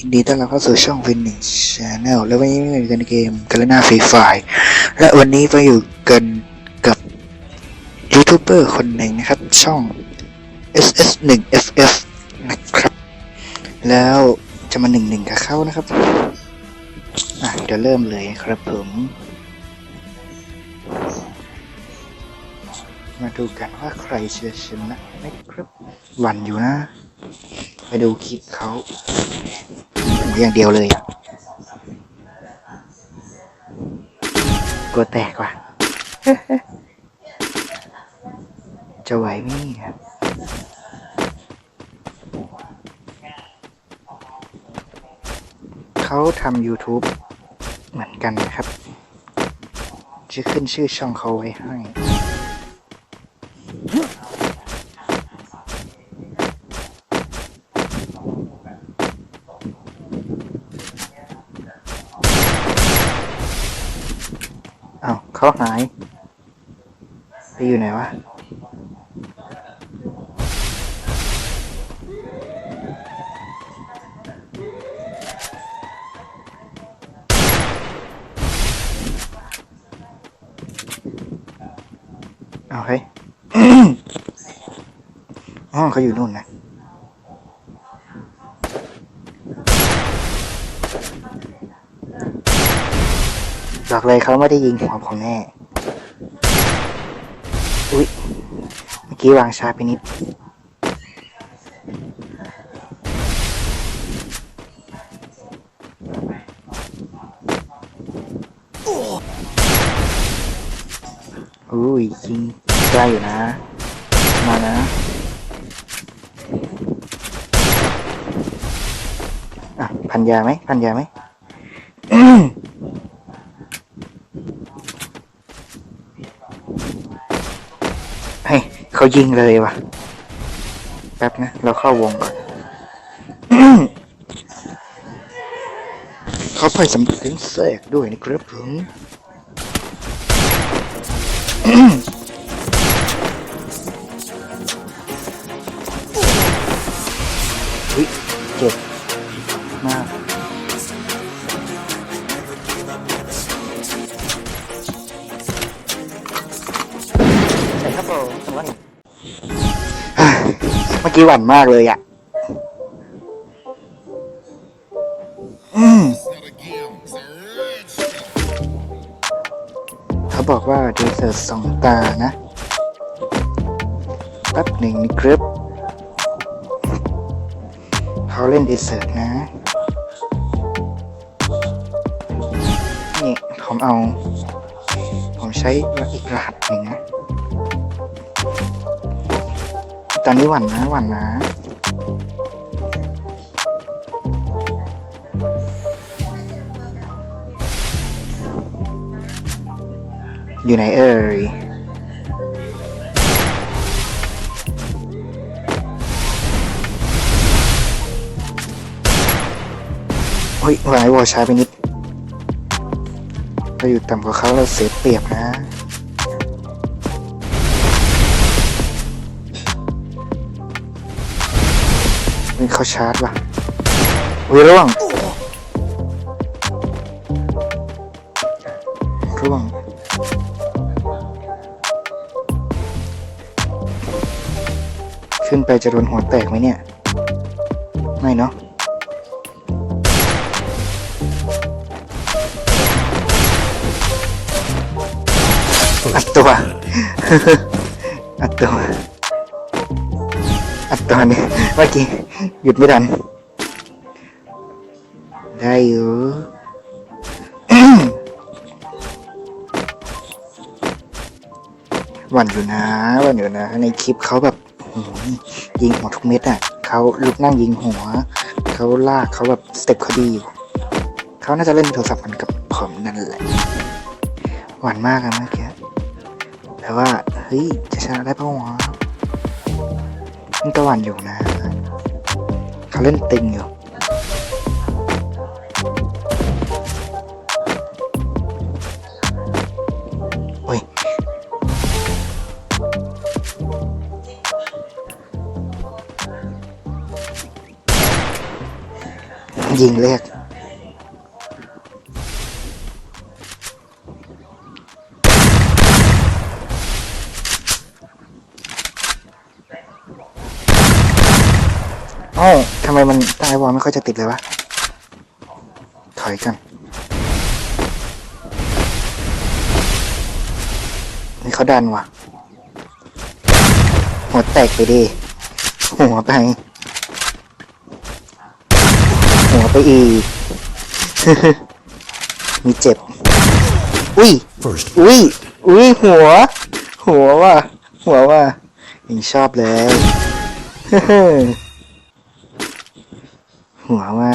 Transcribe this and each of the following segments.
ยินดีต้อนรับเข้าสู่ช่องฟินนิชชาแนลและวันนี้เราอยู่กันในเกมกาลนาฟรีไฟและวันนี้เราอยู่กันกับยูทูบเบอร์คนหนึ่งนะครับ ช่อง SS1FF นะครับ แล้วจะมาหนึ่งหนึ่งกับเขานะครับอะเดี๋ยวเริ่มเลยครับผม มาดูกันว่าใครจะชนะนะครับวันอยู่นะ ไปดูคลิปเขาอย่างเดียวเลยอะกลัวแตกว่ะจะไหวไหมเนี่ยเขาทำ YouTube เหมือนกันนะครับ จะขึ้นชื่อช่องเขาไว้ให้ เอาวเขาหาย ไปอยู่ไหนวะ เอาเฮ้ยอ๋อเขาอยู่นู่นนะ บอกเลยเขาไม่ได้ยิงหัวผมแน่ อุ๊ย เมื่อกี้วางชาไปนิด อุ้ยยิงได้อยู่นะ มานะอะพันยาไหมพันยาไหม เฮ้ยเขายิงเลยว่ะ แป๊บนะ เราเข้าวงก่อน เขาไปสำเร็จแทรกด้วยนะครับผมวิเจ็บมากใช่ครับผมสวัสดีเมื่อกี้หวั่นมากเลยอะ อืมเขาบอกว่าดีเซอร์สองตานะแป๊บหนึ่งนะครับเขาเล่นดีเซอร์นะ นี่ ผมเอา ผมใช้อีกรหัสหนึ่งนะ อนนี้หวั่นนะหวั่นนะอยู่ไหนเอ่ยเฮ้ยวางไอ้วอช้าไปนิดเราอยู่ต่ำกว่าเขาเราเสียเปรียบนะ นี่เขาชาร์จว่ะวิร่วงร่วงขึ้นไปจะโดนหัวแตกไหมเนี่ย ไม่เนาะอัดตัวอัดตัวอัดตัวนี่เมื่อกี้ หยุดไม่ทัน ได้อยู่หวั่นอยู่นะหวั่นอยู่นะ ในคลิปเขาแบบยิงหัวทุกเม็ดอะเขาลุกนั่งยิงหัว เขาลากเขาแบบสเต็ปเขาดีอยู่เขาน่าจะเล่นโทรศัพท์กันกับผมนั่นแหละหวานมากอะเมื่อกี้แต่ว่า เฮ้ย จะชนะได้ปะวะมันก็หวานอยู่นะ เขาเล่นติ โอ้ยยิงแรกเอ้าทำไมมันใต้วอลไม่ค่อยจะติดเลยวะ ถอยกัน นี่เขาดันว่ะ หัวแตกไปดิหัวไป หัวไปอีก มีเจ็บ อุ้ย First อุ้ย อุ้ย หัว หัวว่ะ หัวว่ะยังชอบเลย หัวว่า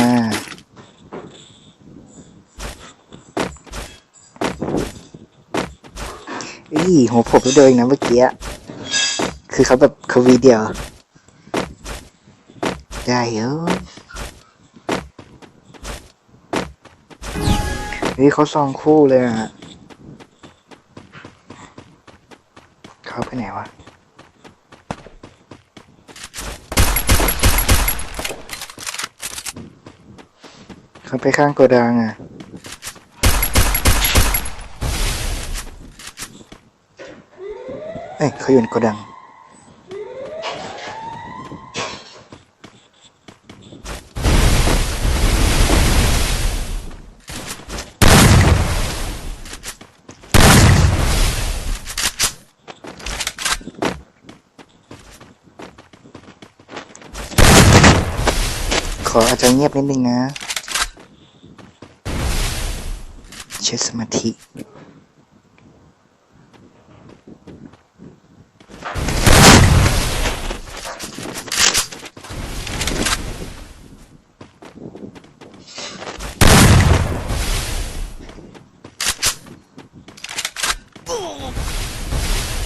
อีหัวผมไปเดินนะเมื่อกี้ คือเขาแบบเขาวีเดียว ได้เยอะนี่เขาซองคู่เลยอะเขาไปไหนวะ เขาไปข้างโกดังอะ เอ้ยเขาอยู่ในโกดัง ขออาจจะเงียบนิดนึงนะ ใช้สมาธิ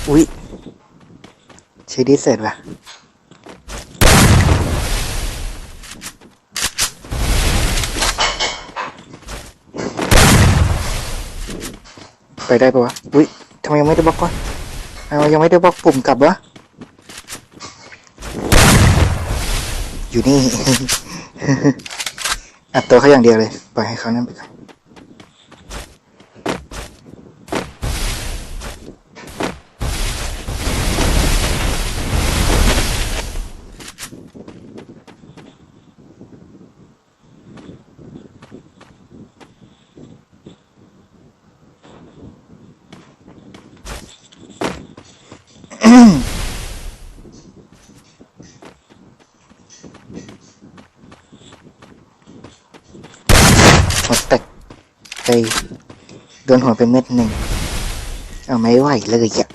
อุ๊ยใช้ดีเสร็จว่ะ ไปได้ปะวะ อุ้ยทำไมยังไม่ได้บล็อกวะทำไมยังไม่ได้บล็อกปุ่มกลับวะ อยู่นี่ อัดตัวเขาอย่างเดียวเลย ปล่อยให้เขานั่นไปก่อนหัวแตก ไปโดนหัวไปเม็ดหนึ่งเอาไม่ไหวเลยอะ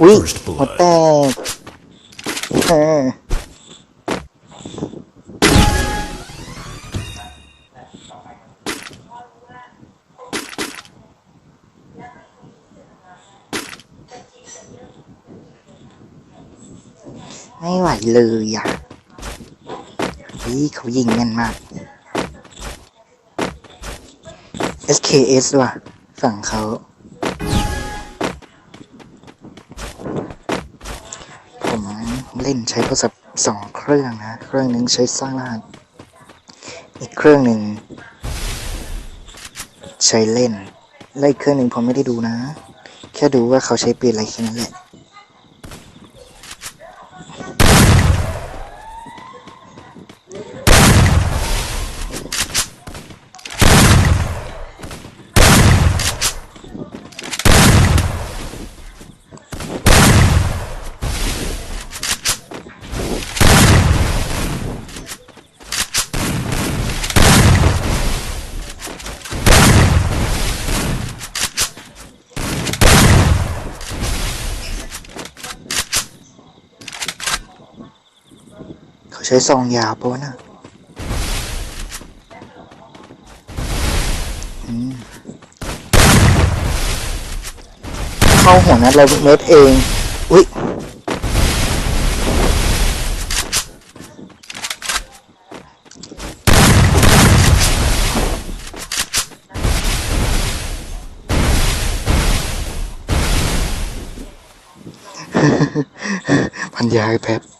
อุ๊ย First blood หัวแตกเออ เลยอะนี่เขายิงแม่นมาก SKS ว่ะ ฝั่งเขาผมเล่นใช้โทรศัพท์สองเครื่องนะ เครื่องหนึ่งใช้สร้างรหัสอีกเครื่องหนึ่งใช้เล่นและอีกเครื่องหนึ่งผมไม่ได้ดูนะ แค่ดูว่าเขาใช้ปืนอะไรแค่นั้นแหละ ช้ซองยาวปะนะเข้าหัวนัดเราเม็ดเอง อุ๊ยมันยาแป๊บ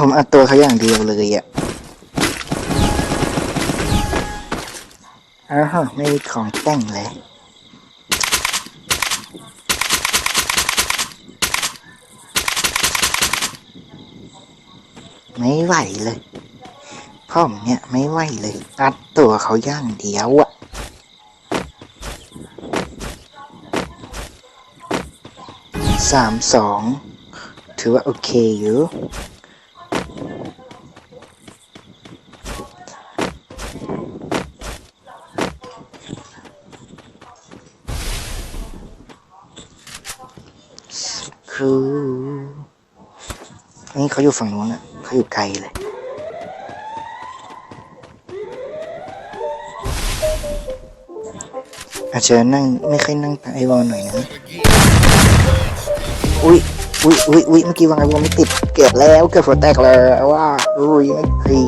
ผมเอาตัวเขาอย่างเดียวเลยอะอ้าวไม่มีของแต่งเลยไม่ไหวเลยพ่อมเนี่ยไม่ไหวเลย อัดตัวเขาอย่างเดียวอะสามสองถือว่าโอเคอยู่ นี้เขาอยู่ฝั่งนู้นอะเขาอยู่ไกลเลย อาจจะนั่งไม่ค่อยนั่งไอวอลหน่อยนะ อุ้ยอุ้ยอุ้ยอุ้ยเมื่อกี้วางไอวอลไม่ติด เกือบแล้วเกือบหัวแตกแล้วว่าอุ้ยไม่ตี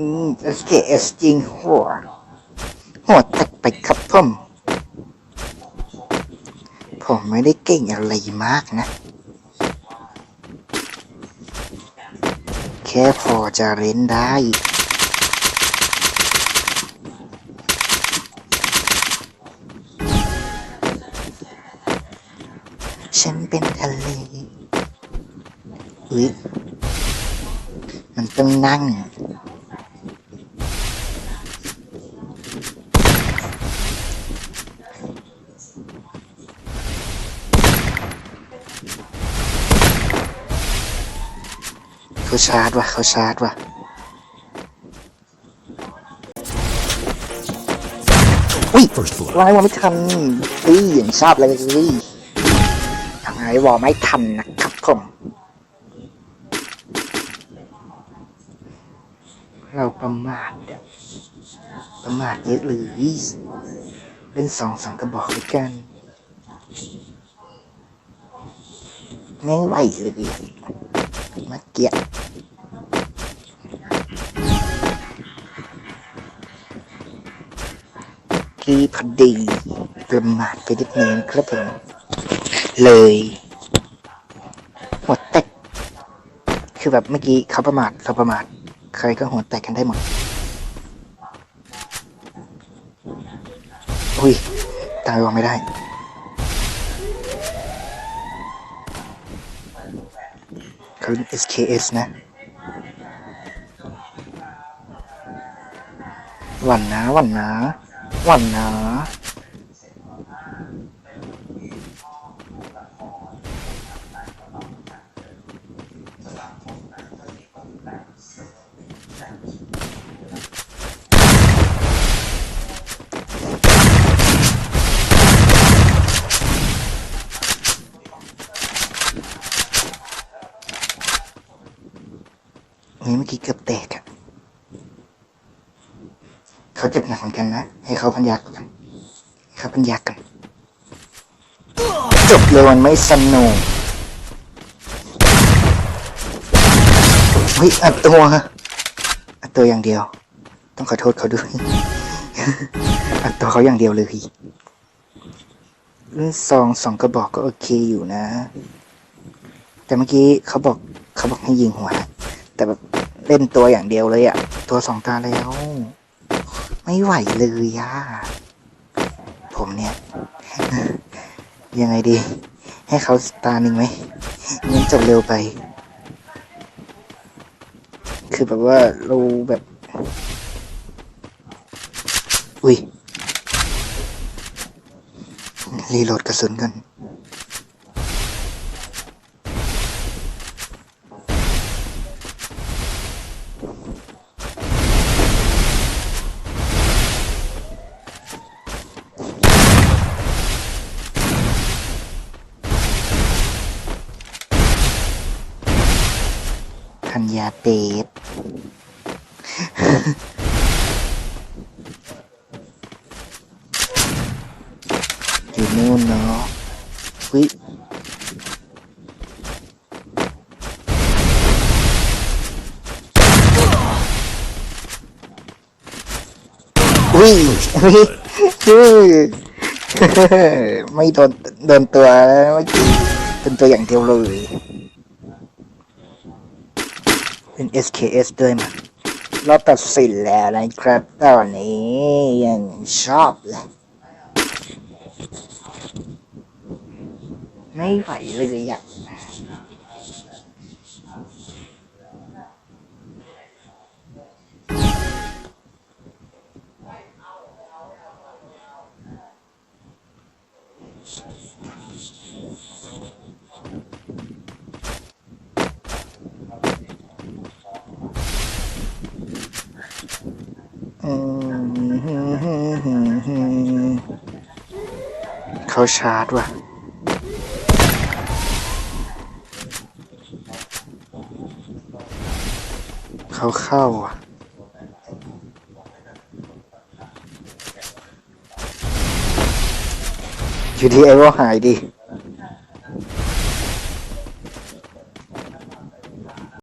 อืม SKS จริงหัวหัวแตกไปครับผมผมไม่ได้เก่งอะไรมากนะ แค่พอจะเล่นได้ฉันเป็นทะเลอุ๊ยมันต้องนั่ง เขาชาร์จว่ะเขาชาร์จว่ะอุ้ย First blood. วางไอ้วอลไม่ทันเฮ้ยอย่างชอบเลยสิทำไอ้วอลไม่ทันนะครับผมเราประมาทอะประมาทเยอะเลยเล่นสองสองกระบอกด้วยกันไม่ไหวเลย เมื่อกี้คือพอดีประมาทไปนิดนึงครับผมเลยหัวแตกคือแบบเมื่อกี้เขาประมาทเราประมาทใครก็หัวแตกกันได้หมดอุ้ยตายวางไม่ได้ พื้น SKS นะหวันนะหวันนะหวันนะ นี่เมื่อกี้เกือบแตกอะเขาเจ็บหนักเหมือนกันนะ ให้เขาพันยากันให้เขาพันยากัน จบเลยมันไม่สนุกเฮ้ยอัดตัวอัดตัวอย่างเดียว ต้องขอโทษเขาด้วยอัดตัวเขาอย่างเดียวเลยรุ่นซองสองกระบอกก็โอเคอยู่นะ แต่เมื่อกี้เขาบอกเขาบอกให้ยิงหัว แต่แบบเล่นตัวอย่างเดียวเลยอะตัวสองตาแล้ว ไม่ไหวเลยอะผมเนี่ย ยังไงดี ให้เขาตาหนึ่งไหมงั้นจบเร็วไป คือแบบว่าเราแบบ อุ้ยรีโหลดกระสุนกันัญาเตดอยู่นู่นเนาะวิวิวิวิไม่โดนโดนตัวแล้วเมื่อกี้โดนตัวอย่างเดียวเลย เป็น SKS ด้วยมั้ยราตัดสินแล้วนะครับตอนนี้ยังชอบเลยไม่ไหวเลยอะอืม เขาชาร์จว่ะเขาเข้าอะอยู่ที่ไอ้ว่าหายดิ